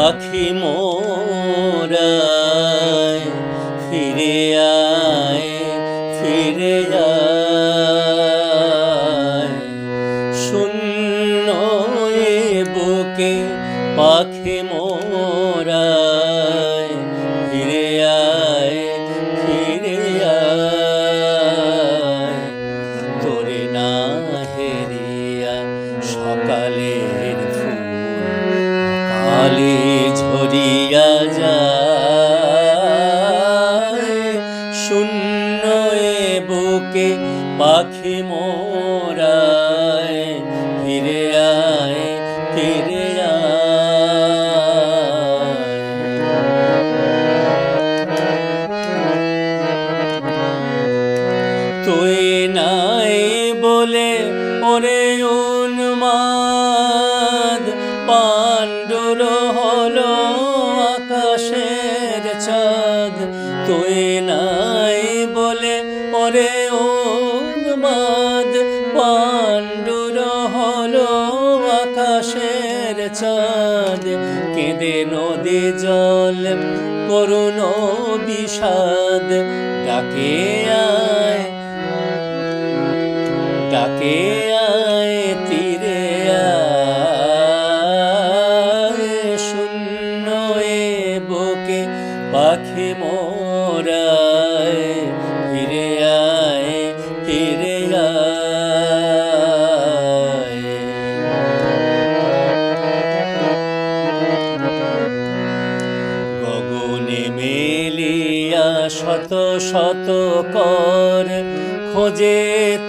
পাখি মোরায়, ফিরে আয়, ফিরে শূন্য বুকে পাখি মোরায়, ফিরে আয় ফিরে আয়। তোরে না হেরিয়া সকালে মোরায় ফিরে আয় ফিরে তুই নাই বলে ওরে আকাশের চাঁদ। নাই বলে উন্মাদ আকাশের চাঁদ কেঁদে নদী জল, করুণ বিষাদ, ডাকে আয় ডাকে আয় তীরে আয়। বুকে পাখি মোরায় শত শত কর খোঁজে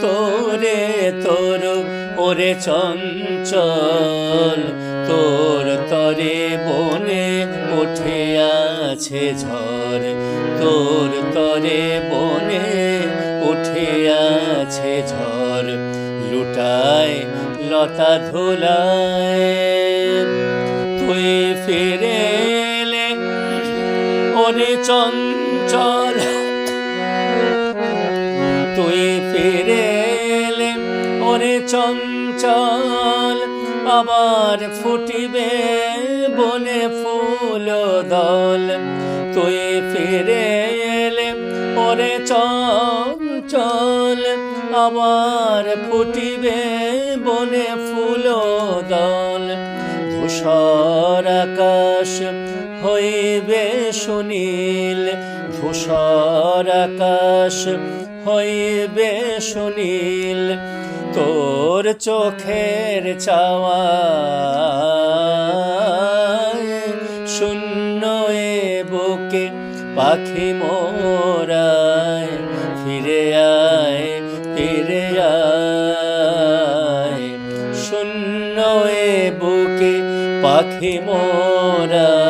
তোরে তোর, ওরে চঞ্চল তোর তরে বনে উঠে আছে ঝড়, তোর তরে বনে উঠে আছে ঝড়, লুটায় লতা ধুলায়, তুই ফিরে ওরে চঞ্চল। তুই ফিরে এলে ওরে চঞ্চল, আবার ফুটিবে বনে ফুল দল। তুই ফিরে এলে ওরে চঞ্চল, আবার ফুটিবে বনে ফুল দল। ধূসর আকাশ হইবে সুনীল, ধূসর আকাশ হইবে সুনীল, তোর চোখের চাওয়া শূন্য এ বুকে পাখি মোরায় ফিরে আয়। পাখি মোরা